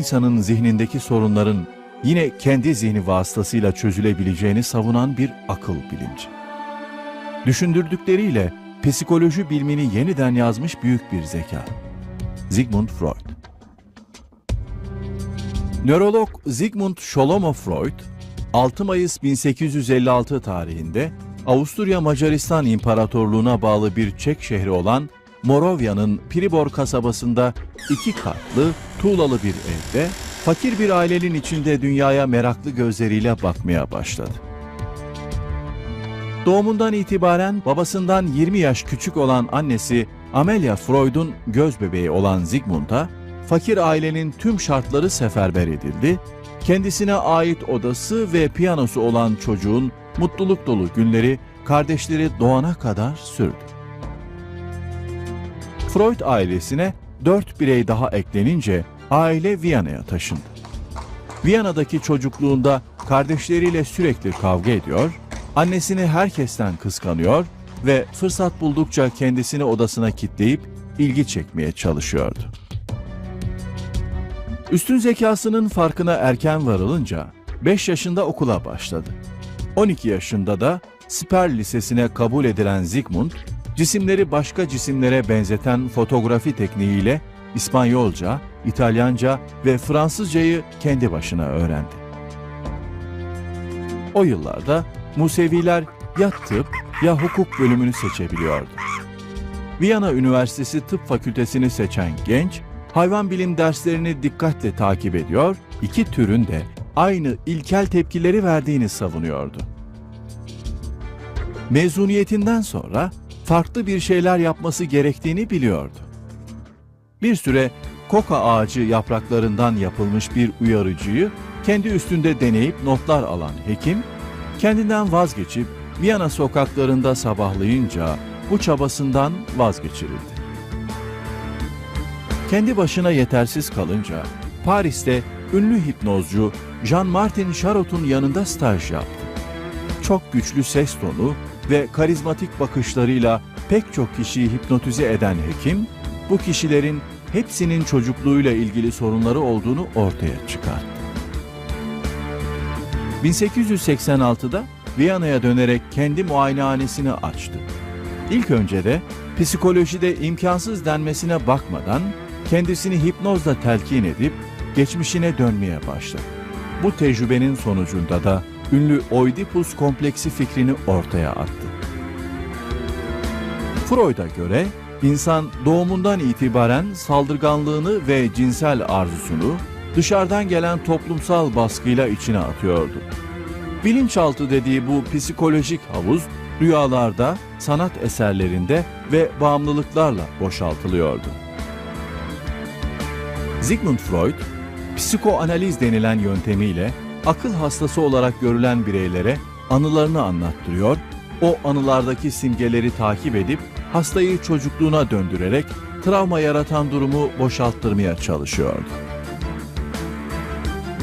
İnsanın zihnindeki sorunların yine kendi zihni vasıtasıyla çözülebileceğini savunan bir akıl bilimci. Düşündürdükleriyle psikoloji bilimini yeniden yazmış büyük bir zeka. Sigmund Freud Nörolog Sigmund Sholomov Freud, 6 Mayıs 1856 tarihinde Avusturya Macaristan İmparatorluğu'na bağlı bir Çek şehri olan Moravya'nın Pribor kasabasında iki katlı, tuğlalı bir evde, fakir bir ailenin içinde dünyaya meraklı gözleriyle bakmaya başladı. Doğumundan itibaren babasından 20 yaş küçük olan annesi Amelia Freud'un göz bebeği olan Sigmund'a fakir ailenin tüm şartları seferber edildi, kendisine ait odası ve piyanosu olan çocuğun mutluluk dolu günleri kardeşleri doğana kadar sürdü. Freud ailesine dört birey daha eklenince aile Viyana'ya taşındı. Viyana'daki çocukluğunda kardeşleriyle sürekli kavga ediyor, annesini herkesten kıskanıyor ve fırsat buldukça kendisini odasına kitleyip ilgi çekmeye çalışıyordu. Üstün zekasının farkına erken varılınca 5 yaşında okula başladı. 12 yaşında da Sper Lisesi'ne kabul edilen Zygmunt, cisimleri başka cisimlere benzeten fotoğrafi tekniğiyle İspanyolca, İtalyanca ve Fransızcayı kendi başına öğrendi. O yıllarda Museviler ya tıp ya hukuk bölümünü seçebiliyordu. Viyana Üniversitesi Tıp Fakültesini seçen genç, hayvan bilim derslerini dikkatle takip ediyor, iki türün de aynı ilkel tepkileri verdiğini savunuyordu. Mezuniyetinden sonra farklı bir şeyler yapması gerektiğini biliyordu. Bir süre koka ağacı yapraklarından yapılmış bir uyarıcıyı kendi üstünde deneyip notlar alan hekim, kendinden vazgeçip Viyana sokaklarında sabahlayınca bu çabasından vazgeçirildi. Kendi başına yetersiz kalınca Paris'te ünlü hipnozcu Jean-Martin Charot'un yanında staj yaptı. Çok güçlü ses tonu ve karizmatik bakışlarıyla pek çok kişiyi hipnotize eden hekim, bu kişilerin hepsinin çocukluğuyla ilgili sorunları olduğunu ortaya çıkarttı. 1886'da Viyana'ya dönerek kendi muayenehanesini açtı. İlk önce de psikolojide imkansız denmesine bakmadan kendisini hipnozla telkin edip geçmişine dönmeye başladı. Bu tecrübenin sonucunda da ünlü Oedipus kompleksi fikrini ortaya attı. Freud'a göre insan doğumundan itibaren saldırganlığını ve cinsel arzusunu dışarıdan gelen toplumsal baskıyla içine atıyordu. Bilinçaltı dediği bu psikolojik havuz rüyalarda, sanat eserlerinde ve bağımlılıklarla boşaltılıyordu. Sigmund Freud, psikoanaliz denilen yöntemiyle akıl hastası olarak görülen bireylere anılarını anlattırıyor, o anılardaki simgeleri takip edip hastayı çocukluğuna döndürerek travma yaratan durumu boşalttırmaya çalışıyordu.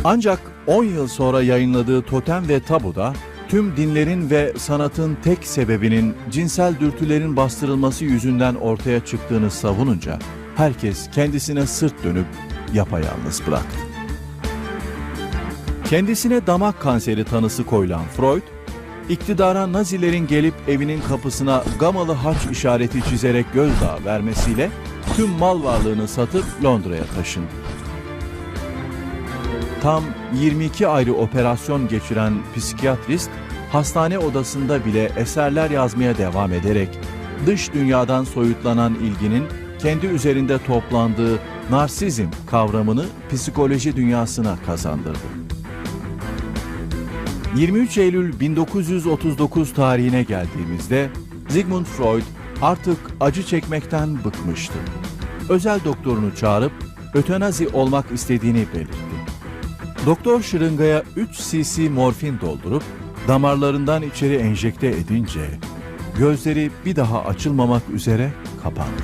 Ancak 10 yıl sonra yayınladığı Totem ve Tabu'da tüm dinlerin ve sanatın tek sebebinin cinsel dürtülerin bastırılması yüzünden ortaya çıktığını savununca herkes kendisine sırt dönüp yapayalnız bıraktı. Kendisine damak kanseri tanısı koyulan Freud, iktidara Nazilerin gelip evinin kapısına gamalı haç işareti çizerek gözdağı vermesiyle tüm mal varlığını satıp Londra'ya taşındı. Tam 22 ayrı operasyon geçiren psikiyatrist, hastane odasında bile eserler yazmaya devam ederek dış dünyadan soyutlanan ilginin kendi üzerinde toplandığı narsizm kavramını psikoloji dünyasına kazandırdı. 23 Eylül 1939 tarihine geldiğimizde Sigmund Freud artık acı çekmekten bıkmıştı. Özel doktorunu çağırıp ötenazi olmak istediğini belirtti. Doktor şırıngaya 3 cc morfin doldurup damarlarından içeri enjekte edince gözleri bir daha açılmamak üzere kapandı.